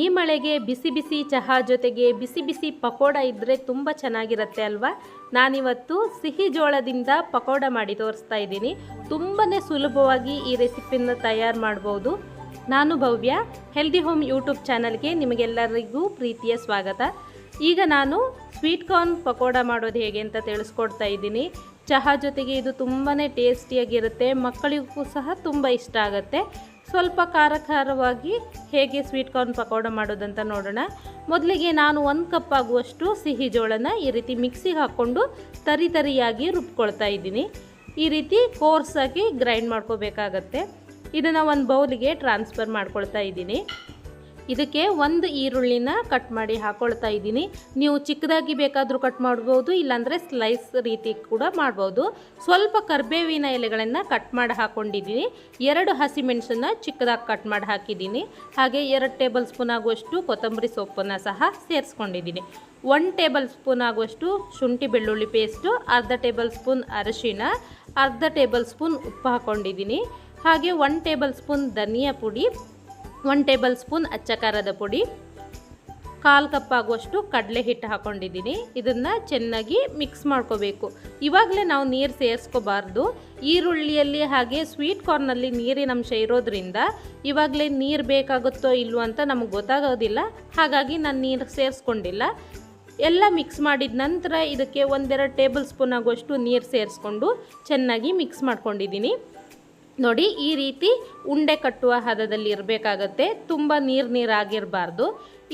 ಈ ಮಳೆಗೆ ಬಿಸಿ ಬಿಸಿ ಚಹಾ ಜೊತೆಗೆ ಬಿಸಿ ಬಿಸಿ ಪಕೋಡ ಇದ್ದರೆ ತುಂಬ ಚೆನ್ನಾಗಿರುತ್ತೆ ಅಲ್ವಾ? ನಾನಿವತ್ತು ಸಿಹಿ ಜೋಳದಿಂದ ಪಕೋಡ ಮಾಡಿ ತೋರಿಸ್ತಾ ಇದ್ದೀನಿ. ತುಂಬಾ ಸುಲಭವಾಗಿ ಈ ರೆಸಿಪಿನ ತಯಾರು ಮಾಡ್ಬೋದು. ನಾನು ಭವ್ಯ ಹೆಲ್ದಿ ಹೋಮ್ ಯೂಟ್ಯೂಬ್ ಚಾನಲ್ಗೆ ನಿಮಗೆಲ್ಲರಿಗೂ ಪ್ರೀತಿಯ ಸ್ವಾಗತ. ಈಗ ನಾನು ಸ್ವೀಟ್ ಕಾರ್ನ್ ಪಕೋಡ ಮಾಡೋದು ಹೇಗೆ ಅಂತ ತಿಳಿಸ್ಕೊಡ್ತಾ ಇದ್ದೀನಿ. ಚಹಾ ಜೊತೆಗೆ ಇದು ತುಂಬಾ ಟೇಸ್ಟಿಯಾಗಿರುತ್ತೆ ಮಕ್ಕಳಿಗೂ ಸಹ ತುಂಬ ಇಷ್ಟ ಆಗುತ್ತೆ. ಸ್ವಲ್ಪ ಖಾರ ಖಾರವಾಗಿ ಹೇಗೆ ಸ್ವೀಟ್ ಕಾರ್ನ್ ಪಕೋಡ ಮಾಡೋದಂತ ನೋಡೋಣ. ಮೊದಲಿಗೆ ನಾನು ಒಂದು ಕಪ್ ಆಗುವಷ್ಟು ಸಿಹಿ ಜೋಳನ ಈ ರೀತಿ ಮಿಕ್ಸಿಗೆ ಹಾಕ್ಕೊಂಡು ತರಿ ತರಿಯಾಗಿ ರುಬ್ಕೊಳ್ತಾ ಇದ್ದೀನಿ. ಈ ರೀತಿ ಕೋರ್ಸಾಗಿ ಗ್ರೈಂಡ್ ಮಾಡ್ಕೋಬೇಕಾಗತ್ತೆ. ಇದನ್ನು ಒಂದು ಬೌಲಿಗೆ ಟ್ರಾನ್ಸ್ಫರ್ ಮಾಡ್ಕೊಳ್ತಾ ಇದ್ದೀನಿ. ಇದಕ್ಕೆ ಒಂದು ಈರುಳ್ಳಿನ ಕಟ್ ಮಾಡಿ ಹಾಕೊಳ್ತಾ ಇದ್ದೀನಿ. ನೀವು ಚಿಕ್ಕದಾಗಿ ಬೇಕಾದರೂ ಕಟ್ ಮಾಡ್ಬೋದು, ಇಲ್ಲಾಂದರೆ ಸ್ಲೈಸ್ ರೀತಿ ಕೂಡ ಮಾಡ್ಬೋದು. ಸ್ವಲ್ಪ ಕರ್ಬೇವಿನ ಎಲೆಗಳನ್ನು ಕಟ್ ಮಾಡಿ ಹಾಕ್ಕೊಂಡಿದ್ದೀನಿ ಎರಡು ಹಸಿಮೆಣಸನ್ನು ಚಿಕ್ಕದಾಗಿ ಕಟ್ ಮಾಡಿ ಹಾಕಿದ್ದೀನಿ. ಹಾಗೆ ಎರಡು ಟೇಬಲ್ ಸ್ಪೂನ್ ಆಗುವಷ್ಟು ಕೊತ್ತಂಬರಿ ಸೊಪ್ಪನ್ನು ಸಹ ಸೇರಿಸ್ಕೊಂಡಿದ್ದೀನಿ. ಒನ್ ಟೇಬಲ್ ಸ್ಪೂನ್ ಆಗುವಷ್ಟು ಶುಂಠಿ ಬೆಳ್ಳುಳ್ಳಿ ಪೇಸ್ಟು ಅರ್ಧ ಟೇಬಲ್ ಸ್ಪೂನ್ ಅರಶಿನ, ಅರ್ಧ ಟೇಬಲ್ ಸ್ಪೂನ್ ಉಪ್ಪು ಹಾಕ್ಕೊಂಡಿದ್ದೀನಿ ಹಾಗೆ ಒನ್ ಟೇಬಲ್ ಸ್ಪೂನ್ ಧನಿಯಾ ಪುಡಿ ಒನ್ ಟೇಬಲ್ ಸ್ಪೂನ್ ಅಚ್ಚ ಖಾರದ ಪುಡಿ, ಕಾಲು ಕಪ್ ಆಗುವಷ್ಟು ಕಡಲೆ ಹಿಟ್ಟು ಹಾಕ್ಕೊಂಡಿದ್ದೀನಿ ಇದನ್ನು ಚೆನ್ನಾಗಿ ಮಿಕ್ಸ್ ಮಾಡ್ಕೋಬೇಕು. ಇವಾಗಲೇ ನಾವು ನೀರು ಸೇರಿಸ್ಕೋಬಾರ್ದು. ಈರುಳ್ಳಿಯಲ್ಲಿ ಹಾಗೆ ಸ್ವೀಟ್ ಕಾರ್ನಲ್ಲಿ ನೀರಿನ ಅಂಶ ಇರೋದ್ರಿಂದ ಇವಾಗಲೇ ನೀರು ಬೇಕಾಗುತ್ತೋ ಇಲ್ವೋ ಅಂತ ನಮಗೆ ಗೊತ್ತಾಗೋದಿಲ್ಲ. ಹಾಗಾಗಿ ನಾನು ನೀರು ಸೇರಿಸ್ಕೊಂಡಿಲ್ಲ. ಎಲ್ಲ ಮಿಕ್ಸ್ ಮಾಡಿದ ನಂತರ ಇದಕ್ಕೆ ಒಂದೆರಡು ಟೇಬಲ್ ಸ್ಪೂನ್ ಆಗುವಷ್ಟು ನೀರು ಸೇರಿಸ್ಕೊಂಡು ಚೆನ್ನಾಗಿ ಮಿಕ್ಸ್ ಮಾಡ್ಕೊಂಡಿದ್ದೀನಿ. ನೋಡಿ, ಈ ರೀತಿ ಉಂಡೆ ಕಟ್ಟುವ ಹದದಲ್ಲಿ ಇರಬೇಕಾಗತ್ತೆ. ತುಂಬ ನೀರು ನೀರಾಗಿರಬಾರ್ದು.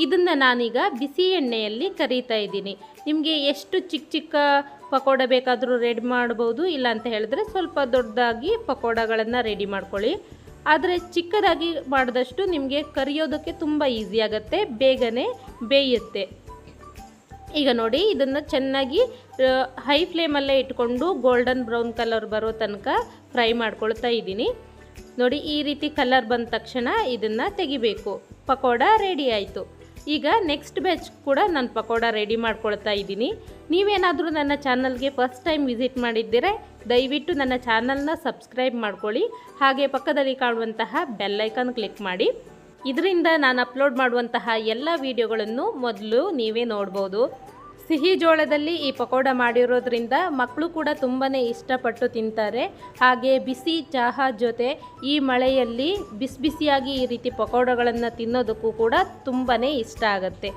ಇದನ್ನು ನಾನೀಗ ಬಿಸಿ ಎಣ್ಣೆಯಲ್ಲಿ ಕರೀತಾ ಇದ್ದೀನಿ. ನಿಮಗೆ ಎಷ್ಟು ಚಿಕ್ಕ ಚಿಕ್ಕ ಪಕೋಡ ಬೇಕಾದರೂ ರೆಡಿ ಮಾಡ್ಬೋದು, ಇಲ್ಲ ಅಂತ ಹೇಳಿದ್ರೆ ಸ್ವಲ್ಪ ದೊಡ್ಡದಾಗಿ ಪಕೋಡಗಳನ್ನು ರೆಡಿ ಮಾಡ್ಕೊಳ್ಳಿ. ಆದರೆ ಚಿಕ್ಕದಾಗಿ ಮಾಡಿದಷ್ಟು ನಿಮಗೆ ಕರಿಯೋದಕ್ಕೆ ತುಂಬ ಈಸಿ ಆಗುತ್ತೆ, ಬೇಗನೆ ಬೇಯುತ್ತೆ. ಈಗ ನೋಡಿ, ಇದನ್ನು ಚೆನ್ನಾಗಿ ಹೈ ಫ್ಲೇಮಲ್ಲೇ ಇಟ್ಕೊಂಡು ಗೋಲ್ಡನ್ ಬ್ರೌನ್ ಕಲರ್ ಬರೋ ತನಕ ಫ್ರೈ ಮಾಡ್ಕೊಳ್ತಾ ಇದ್ದೀನಿ. ನೋಡಿ, ಈ ರೀತಿ ಕಲರ್ ಬಂದ ತಕ್ಷಣ ಇದನ್ನು ತೆಗಿಬೇಕು. ಪಕೋಡ ರೆಡಿ ಆಯಿತು. ಈಗ ನೆಕ್ಸ್ಟ್ ಬ್ಯಾಚ್ ಕೂಡ ನಾನು ಪಕೋಡ ರೆಡಿ ಮಾಡ್ಕೊಳ್ತಾ ಇದ್ದೀನಿ. ನೀವೇನಾದರೂ ನನ್ನ ಚಾನಲ್ಗೆ ಫಸ್ಟ್ ಟೈಮ್ ವಿಸಿಟ್ ಮಾಡಿದ್ದರೆ, ದಯವಿಟ್ಟು ನನ್ನ ಚಾನಲ್ನ ಸಬ್ಸ್ಕ್ರೈಬ್ ಮಾಡ್ಕೊಳ್ಳಿ. ಹಾಗೆ ಪಕ್ಕದಲ್ಲಿ ಕಾಣುವಂತಹ ಬೆಲ್ಲೈಕನ್ ಕ್ಲಿಕ್ ಮಾಡಿ. ಇದರಿಂದ ನಾನು ಅಪ್ಲೋಡ್ ಮಾಡುವಂತಹ ಎಲ್ಲ ವಿಡಿಯೋಗಳನ್ನು ಮೊದಲು ನೀವೇ ನೋಡ್ಬೋದು. ಸಿಹಿ ಜೋಳದಲ್ಲಿ ಈ ಪಕೋಡ ಮಾಡಿರೋದ್ರಿಂದ ಮಕ್ಕಳು ಕೂಡ ತುಂಬಾ ಇಷ್ಟಪಟ್ಟು ತಿಂತಾರೆ. ಹಾಗೆ ಬಿಸಿ ಚಹಾ ಜೊತೆ ಈ ಮಳೆಯಲ್ಲಿ ಬಿಸಿ ಬಿಸಿಯಾಗಿ ಈ ರೀತಿ ಪಕೋಡಗಳನ್ನು ತಿನ್ನೋದಕ್ಕೂ ಕೂಡ ತುಂಬಾ ಇಷ್ಟ ಆಗುತ್ತೆ.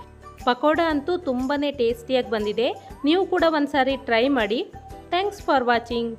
ಪಕೋಡ ಅಂತೂ ತುಂಬಾ ಟೇಸ್ಟಿಯಾಗಿ ಬಂದಿದೆ. ನೀವು ಕೂಡ ಒಂದು ಸಾರಿ ಟ್ರೈ ಮಾಡಿ. Thanks for watching.